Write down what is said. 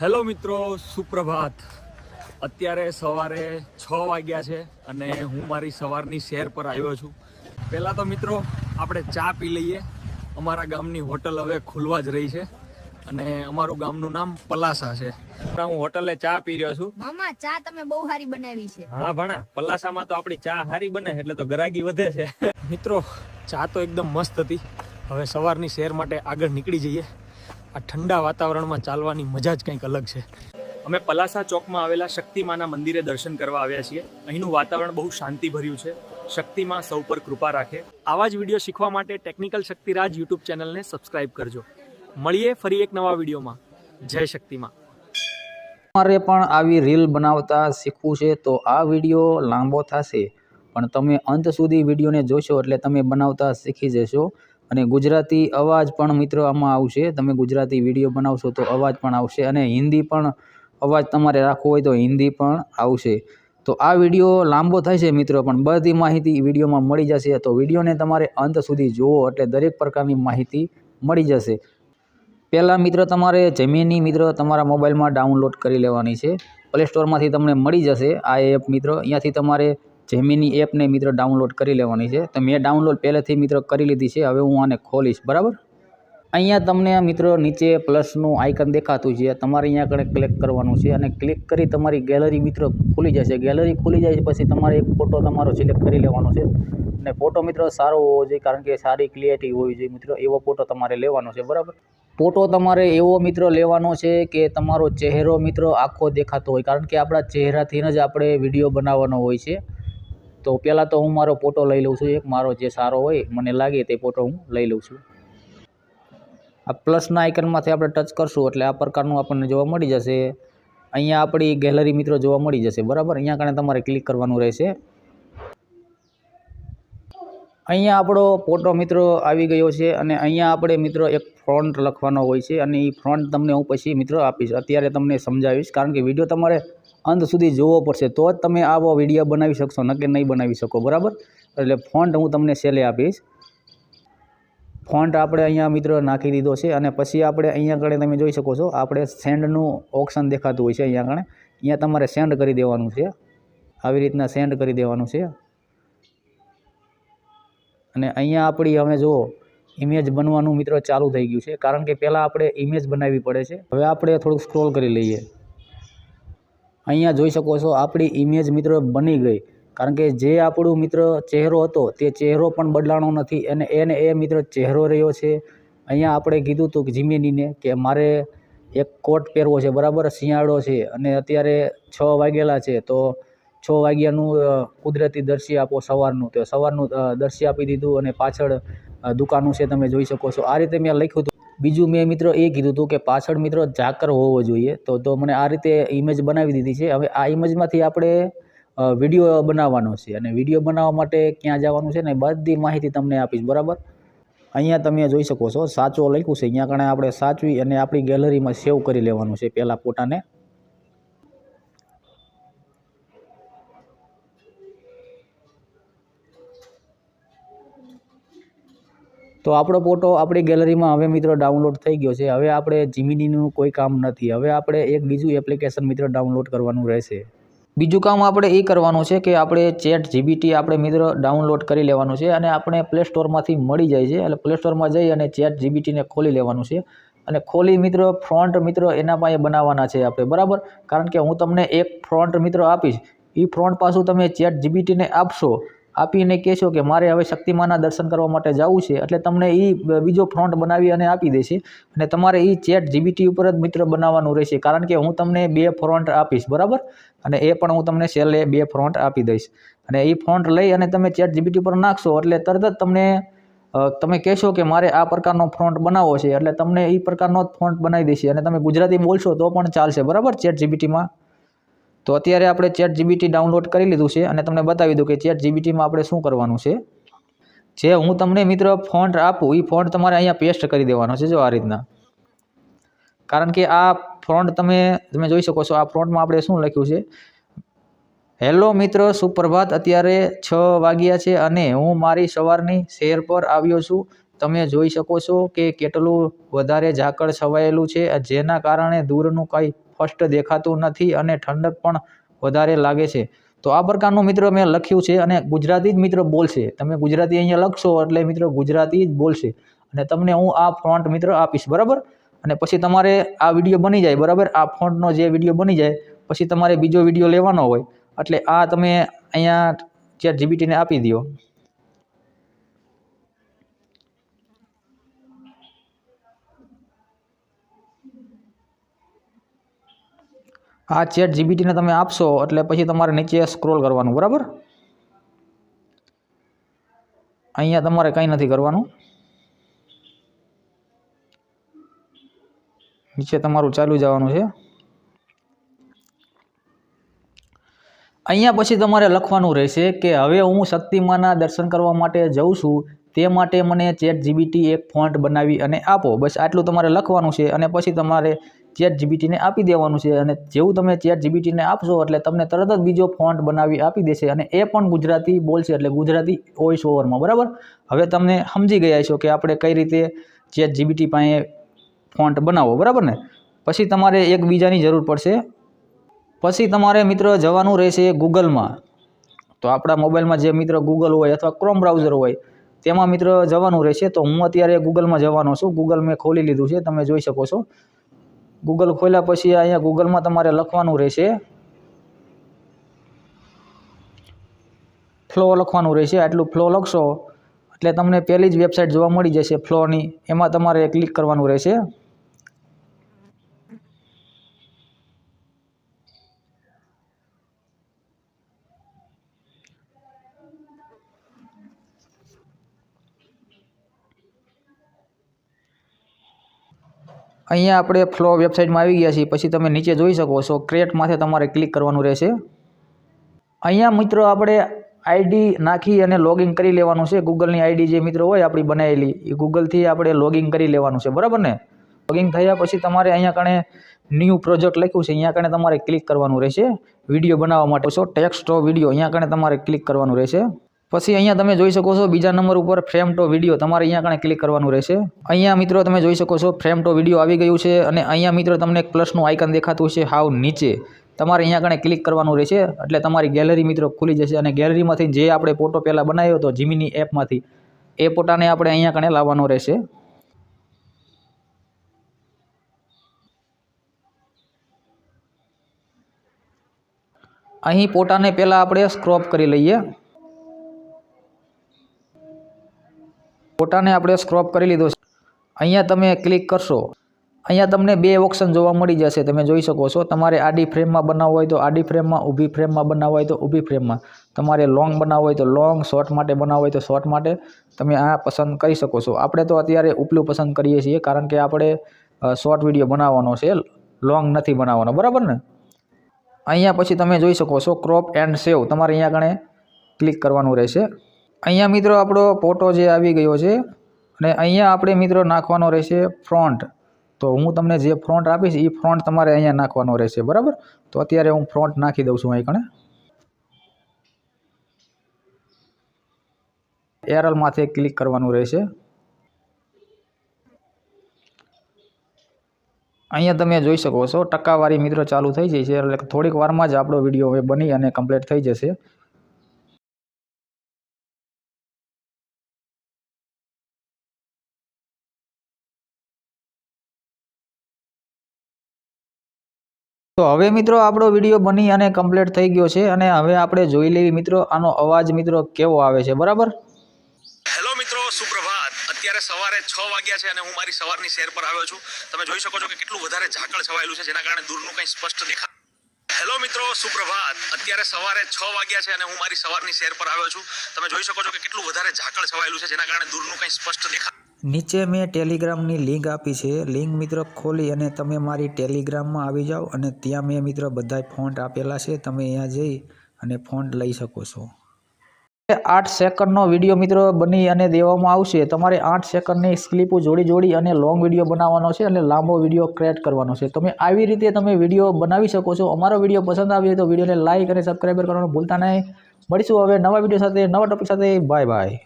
Hello મિત્રો સુપ્રભાત. અત્યારે સવારે છ વાગ્યા છે અને હું મારી સવારની શેર પર આવ્યો છું. પહેલાં તો મિત્રો આપણે ચા પી લઈએ. અમારા ગામની હોટલ હવે ખુલવા જ રહી છે અને અમારું ગામનું નામ પલાસા છે. હું હોટલે ચા પી રહ્યો છું. મામા ચા તમે બહુ સારી બનાવી છે. હા ભણા. પલાસામાં તો આપણી ચા સારી બને એટલે તો ગરાગી વધે છે. મિત્રો ચા તો એકદમ મસ્ત હતી. હવે સવારની શેર માટે આગળ નીકળી જઈએ. આ ઠંડા વાતાવરણમાં ચાલવાની મજા જ કંઈક અલગ છે. અમે પલાસા ચોકમાં આવેલા શક્તિમાના મંદિરે દર્શન કરવા આવ્યા છીએ. અહીંનું વાતાવરણ બહુ શાંતિભર્યું છે. શક્તિમાં સૌ પર કૃપા રાખે. આવા જ વીડિયો શીખવા માટે ટેકનિકલ શક્તિરાજ યુટ્યુબ ચેનલને સબસ્ક્રાઇબ કરજો. મળીએ ફરી એક નવા વિડીયોમાં. જય શક્તિમાં. તમારે પણ આવી રીલ બનાવતા શીખવું છે તો આ વીડિયો લાંબો થશે. પણ તમે અંત સુધી વિડીયોને જોશો એટલે તમે બનાવતા શીખી જશો. અને ગુજરાતી અવાજ પણ મિત્રો આમાં આવશે. તમે ગુજરાતી વીડિયો બનાવશો તો અવાજ પણ આવશે અને હિન્દી પણ અવાજ તમારે રાખવો હોય તો હિન્દી પણ આવશે. તો આ વીડિયો લાંબો થાય છે મિત્રો, પણ બધી માહિતી વિડીયોમાં મળી જશે. તો વિડીયોને તમારે અંત સુધી જુઓ એટલે દરેક પ્રકારની માહિતી મળી જશે. પહેલાં મિત્ર તમારે જમીની મિત્ર તમારા મોબાઈલમાં ડાઉનલોડ કરી લેવાની છે. પ્લે સ્ટોરમાંથી તમને મળી જશે આ એપ મિત્રો. અહીંયાથી તમારે જમીનની એપને મિત્ર ડાઉનલોડ કરી લેવાની છે. તો મેં ડાઉનલોડ પહેલેથી મિત્ર કરી લીધી છે. હવે હું આને ખોલીશ. બરાબર? અહીંયા તમને મિત્રો નીચે પ્લસનું આઇકન દેખાતું છે. તમારે અહીંયા આગળ ક્લિક કરવાનું છે અને ક્લિક કરી તમારી ગેલેરી મિત્રો ખુલી જશે. ગેલેરી ખુલી જાય પછી તમારે એક ફોટો તમારો સિલેક્ટ કરી લેવાનો છે. અને ફોટો મિત્રો સારો હોવો જોઈએ કારણ કે સારી ક્લિયરિટી હોવી જોઈએ મિત્રો. એવો ફોટો તમારે લેવાનો છે. બરાબર? ફોટો તમારે એવો મિત્રો લેવાનો છે કે તમારો ચહેરો મિત્રો આખો દેખાતો હોય. કારણ કે આપણા ચહેરાથી જ આપણે વીડિયો બનાવવાનો હોય છે. તો પહેલાં તો હું મારો ફોટો લઈ લઉં છું. એક મારો જે સારો હોય મને લાગે તે ફોટો હું લઈ લઉં છું. આ પ્લસના આઇકનમાંથી આપણે ટચ કરશું એટલે આ પ્રકારનું આપણને જોવા મળી જશે. અહીંયા આપણી ગેલેરી મિત્રો જોવા મળી જશે. બરાબર? અહીંયા કારણે તમારે ક્લિક કરવાનું રહેશે. અહીંયા આપણો ફોટો મિત્રો આવી ગયો છે અને અહીંયા આપણે મિત્રો એક ફ્રોન્ટ લખવાનો હોય છે અને એ ફ્રોન્ટ તમને હું પછી મિત્રો આપીશ. અત્યારે તમને સમજાવીશ. કારણ કે વીડિયો તમારે અંત સુધી જોવો પડશે. તો જ તમે આવો વીડિયો બનાવી શકશો નકે નહીં બનાવી શકો, બરાબર? એટલે ફોન્ટ હું તમને સેલે આપીશ. ફોન્ટ આપણે અહીંયા મિત્રો નાખી દીધો છે અને પછી આપણે અહીંયા આગળ તમે જોઈ શકો છો, આપણે સેન્ડનું ઓપ્શન દેખાતું હોય છે અહીંયા આગળ. અહીંયા તમારે સેન્ડ કરી દેવાનું છે. આવી રીતના સેન્ડ કરી દેવાનું છે. અને અહીંયા આપણી, હવે જુઓ ઇમેજ બનવાનું મિત્રો ચાલુ થઈ ગયું છે. કારણ કે પહેલાં આપણે ઇમેજ બનાવવી પડે છે. હવે આપણે થોડુંક સ્ક્રોલ કરી લઈએ. અહીંયા જોઈ શકો છો, આપણી ઇમેજ મિત્રો બની ગઈ. કારણ કે જે આપણું મિત્ર ચહેરો હતો, તે ચહેરો પણ બદલાણો નથી. અને એને એ મિત્ર ચહેરો રહ્યો છે. અહીંયા આપણે કીધું હતું કે જીમિનીને કે મારે એક કોટ પહેરવો છે, બરાબર? શિયાળો છે. અને અત્યારે છ વાગેલા છે, તો છ વાગ્યાનું કુદરતી દર્શ્ય આપો સવારનું. તો સવારનું દર્શ્ય આપી દીધું અને પાછળ દુકાનો છે, તમે જોઈ શકો છો. આ રીતે મેં લખ્યું હતું. બીજું મેં મિત્રો એ કીધું હતું કે પાછળ મિત્રો ઝાકર હોવો જોઈએ. તો તો મને આ રીતે ઇમેજ બનાવી દીધી છે. હવે આ ઇમેજમાંથી આપણે વીડિયો બનાવવાનો છે. અને વીડિયો બનાવવા માટે ક્યાં જવાનું છે ને બધી માહિતી તમને આપીશ. બરાબર? અહીંયા તમે જોઈ શકો છો. સાચો લખ્યું છે. અહીંયા કણે આપણે સાચવી અને આપણી ગેલેરીમાં સેવ કરી લેવાનું છે પહેલાં ફોટાને તો આપણો ફોટો આપણી ગેલેરીમાં હવે મિત્રો ડાઉનલોડ થઈ ગયો છે. હવે આપણે જીમીનીનું કોઈ કામ નથી. હવે આપણે એક બીજું એપ્લિકેશન મિત્રો ડાઉનલોડ કરવાનું રહેશે. બીજું કામ આપણે એ કરવાનું છે કે આપણે ચેટ જીબીટી આપણે મિત્રો ડાઉનલોડ કરી લેવાનું છે અને આપણે પ્લે સ્ટોરમાંથી મળી જાય છે. એટલે પ્લે સ્ટોરમાં જઈ અને ચેટ જીબીટીને ખોલી લેવાનું છે. અને ખોલી મિત્રો ફ્રન્ટ મિત્રો એના પાસે બનાવવાના છે આપણે. બરાબર? કારણ કે હું તમને એક ફ્રન્ટ મિત્રો આપીશ. એ ફ્રન્ટ પાછું તમે ચેટ જીબીટીને આપશો. આપીને કહેશો કે મારે હવે શક્તિમાના દર્શન કરવા માટે જવું છે, એટલે તમને એ બીજો ફ્રોન્ટ બનાવી અને આપી દેશે. અને તમારે એ ચેટ જીબીટી ઉપર જ મિત્ર બનાવવાનું રહેશે, કારણ કે હું તમને બે ફ્રોન્ટ આપીશ, બરાબર? અને એ પણ હું તમને છેલ્લે બે ફ્રોન્ટ આપી દઈશ. અને એ ફોન્ટ લઈ અને તમે ચેટ જીબીટી પર નાખશો, એટલે તરત જ તમને તમે કહેશો કે મારે આ પ્રકારનો ફ્રોન્ટ બનાવવો છે, એટલે તમને એ પ્રકારનો જ ફ્રન્ટ બનાવી દેશે. અને તમે ગુજરાતી બોલશો તો પણ ચાલશે, બરાબર? ચેટ જીબીટીમાં તો અત્યારે આપણે ચેટ જીબીટી ડાઉનલોડ કરી લીધું છે અને તમને બતાવી દઉં કે ચેટ જીબીટીમાં આપણે શું કરવાનું છે. જે હું તમને મિત્ર ફોન્ટ આપું એ ફોન્ટ તમારે અહીંયા પેસ્ટ કરી દેવાનો છે જો આ રીતના. કારણ કે આ ફ્રોન્ટ તમે તમે જોઈ શકો છો, આ ફ્રોન્ટમાં આપણે શું લખ્યું છે? હેલો મિત્ર, સુપ્રભાત. અત્યારે છ વાગ્યા છે અને હું મારી સવારની શેર પર આવ્યો છું. તમે જોઈ શકો છો કે કેટલું વધારે ઝાકળ છવાયેલું છે, જેના કારણે દૂરનું કંઈ સ્પષ્ટ દેખાતું નથી અને ઠંડક પણ વધારે લાગે છે. તો આ પ્રકારનું મિત્રો મેં લખ્યું છે અને ગુજરાતી જ મિત્રો બોલશે. તમે ગુજરાતી અહીંયા લખશો એટલે મિત્રો ગુજરાતી જ બોલશે. અને તમને હું આ ફોન્ટ મિત્રો આપીશ, બરાબર? અને પછી તમારે આ વીડિયો બની જાય, બરાબર? આ ફોન્ટનો જે વીડિયો બની જાય, પછી તમારે બીજો વીડિયો લેવાનો હોય. એટલે આ તમે અહીંયા ચેટ જીબીટીને આપી દો આ ચેટ જીબીટીને તમે આપશો, એટલે પછી તમારે નીચે સ્ક્રોલ કરવાનું, બરાબર? અહીંયા તમારે કંઈ નથી કરવાનું. નીચે તમારું ચાલુ જવાનું છે. અહીંયા પછી તમારે લખવાનું રહેશે કે હવે હું શક્તિમાના દર્શન કરવા માટે જઉં છું, તે માટે મને ચેટ જીબીટી એક ફોન્ટ બનાવી અને આપો. બસ આટલું તમારે લખવાનું છે અને પછી તમારે ચેટ જીબીટીને આપી દેવાનું છે અને જેવું તમે ચેટ જીબીટીને આપશો એટલે તમને તરત જ બીજો ફોન્ટ બનાવી આપી દેશે અને એ પણ ગુજરાતી બોલશે એટલે ગુજરાતી વોઇસ ઓવરમાં બરાબર? હવે તમને સમજી ગયા છો કે આપણે કઈ રીતે ચેટ જીબીટી પાસે ફોન્ટ બનાવો બરાબર ને? પછી તમારે એકબીજાની જરૂર પડશે. પછી તમારે મિત્ર જવાનું રહેશે ગૂગલમાં. તો આપણા મોબાઈલમાં જે મિત્ર ગૂગલ હોય અથવા ક્રોમ બ્રાઉઝર હોય, તેમાં મિત્ર જવાનું રહેશે. તો હું અત્યારે ગૂગલમાં જવાનો છું. ગૂગલ મેં ખોલી લીધું છે, તમે જોઈ શકો છો. ગૂગલ ખોલ્યા પછી અહીંયા ગૂગલમાં તમારે લખવાનું રહેશે. ફ્લો લખવાનું રહેશે. આટલું ફ્લો લખશો એટલે તમને પહેલી જ વેબસાઇટ જોવા મળી જશે ફ્લોની એમાં તમારે ક્લિક કરવાનું રહેશે. અહીંયા આપણે ફ્લો વેબસાઇટમાં આવી ગયા છીએ. પછી તમે નીચે જોઈ શકો છો. ક્રિએટ માથે તમારે ક્લિક કરવાનું રહેશે. અહીંયા મિત્રો આપણે આઈડી નાખી અને લોગિન કરી લેવાનું છે. ગૂગલની આઈડી જે મિત્રો હોય આપણી બનાવેલી એ ગૂગલથી આપણે લોગિન કરી લેવાનું છે. બરાબર ને? લોગિન થયા પછી તમારે અહીંયા કણે ન્યૂ પ્રોજેક્ટ લખ્યું છે. અહીંયા કણે તમારે ક્લિક કરવાનું રહેશે. વીડિયો બનાવવા માટે છો. ટેક્સ્ટ વીડિયો અહીંયા કણે તમારે ક્લિક કરવાનું રહેશે. પછી અહીંયા તમે જોઈ શકો છો બીજા નંબર ઉપર ફ્રેમ ટો વીડિયો તમારે અહીંયા કણે ક્લિક કરવાનું રહેશે. અહીંયા મિત્રો તમે જોઈ શકો છો ફ્રેમ ટો વીડિયો આવી ગયું છે અને અહીંયા મિત્રો તમને એક પ્લસનું આઇકન દેખાતું છે હાવ નીચે. તમારે અહીંયા કણે ક્લિક કરવાનું રહેશે. એટલે તમારી ગેલેરી મિત્રો ખુલી જશે અને ગેલેરીમાંથી જે આપણે ફોટો પહેલાં બનાવ્યો હતો જીમીની એપમાંથી એ ફોટાને આપણે અહીંયા કણે લાવવાનો રહેશે. અહીં ફોટાને પહેલાં આપણે સ્ક્રોપ કરી લઈએ. ફોટાને આપણે સ્ક્રોપ કરી લીધો છે. અહીંયા તમે ક્લિક કરશો. અહીંયા તમને બે ઓપ્શન જોવા મળી જશે. તમે જોઈ શકો છો, તમારે આડી ફ્રેમમાં બનાવવો હોય તો આડી ફ્રેમમાં ઊભી ફ્રેમમાં બનાવવો હોય તો ઊભી ફ્રેમમાં તમારે લોંગ બનાવવો હોય તો લોંગ શોર્ટ માટે બનાવવો હોય તો શોર્ટ માટે. તમે આ પસંદ કરી શકો છો. આપણે તો અત્યારે ઉપલું પસંદ કરીએ છીએ, કારણ કે આપણે શોર્ટ વીડિયો બનાવવાનો છે. લોંગ નથી બનાવવાનો. બરાબર ને? અહીંયા પછી તમે જોઈ શકો છો ક્રોપ એન્ડ સેવ તમારે અહીંયા આગળ ક્લિક કરવાનું રહેશે. અહીંયા મિત્રો આપણો ફોટો જે આવી ગયો છે અને અહીંયા આપણે મિત્રો નાખવાનો રહેશે ફ્રોન્ટ તો હું તમને જે ફ્રોન્ટ આપીશ એ ફ્રોન્ટ તમારે અહીંયા નાખવાનો રહેશે, બરાબર? તો અત્યારે હું ફ્રોન્ટ નાખી દઉં છું અહીં કણે એરલ માથે ક્લિક કરવાનું રહેશે. અહીંયા તમે જોઈ શકો છો ટકાવારી મિત્રો ચાલુ થઈ જાય છે, એટલે થોડીક વારમાં જ આપણો વીડિયો હવે બની અને કમ્પ્લીટ થઈ જશે. તો હવે મિત્રો આપણો વીડિયો બની અને કમ્પ્લીટ થઈ ગયો છે અને હવે આપણે જોઈ લઈએ મિત્રો આનો અવાજ મિત્રો કેવો આવે છે, બરાબર? સવારે છ વાગ્યા છે અને હું મારી સવારની શેર પર આવ્યો છું. તમે જોઈ શકો છો કે કેટલું વધારે ઝાકળ છવાયેલું છે, જેના કારણે દૂરનું કંઈ સ્પષ્ટ દેખાય હેલો મિત્રો, સુપ્રભાત. અત્યારે સવારે છ વાગ્યા છે અને હું મારી સવારની શેર પર આવ્યો છું. તમે જોઈ શકો છો કે કેટલું વધારે ઝાકળ છવાયેલું છે, જેના કારણે દૂરનું કંઈ સ્પષ્ટ દેખા નીચે મેં ટેલિગ્રામની લિંક આપી છે. લિંક મિત્રો ખોલી અને તમે મારી ટેલિગ્રામમાં આવી જાઓ અને ત્યાં મેં મિત્રો બધાય ફોન્ટ આપેલા છે. તમે અહીંયા જઈ અને ફોન્ટ લઈ શકો છો. આઠ સેકન્ડનો વીડિયો મિત્રો બની અને દેવામાં આવશે. તમારે આઠ સેકન્ડની સ્લીપો જોડી જોડી અને લોંગ વીડિયો બનાવવાનો છે અને લાંબો વીડિયો ક્રિએટ કરવાનો છે. તમે આવી રીતે તમે વીડિયો બનાવી શકો છો. અમારો વીડિયો પસંદ આવ્યો તો વિડીયોને લાઇક અને સબસ્ક્રાઈબર કરવાનું ભૂલતા નહીં. મળીશું હવે નવા વીડિયો સાથે, નવા ટોપિક સાથે. Bye bye.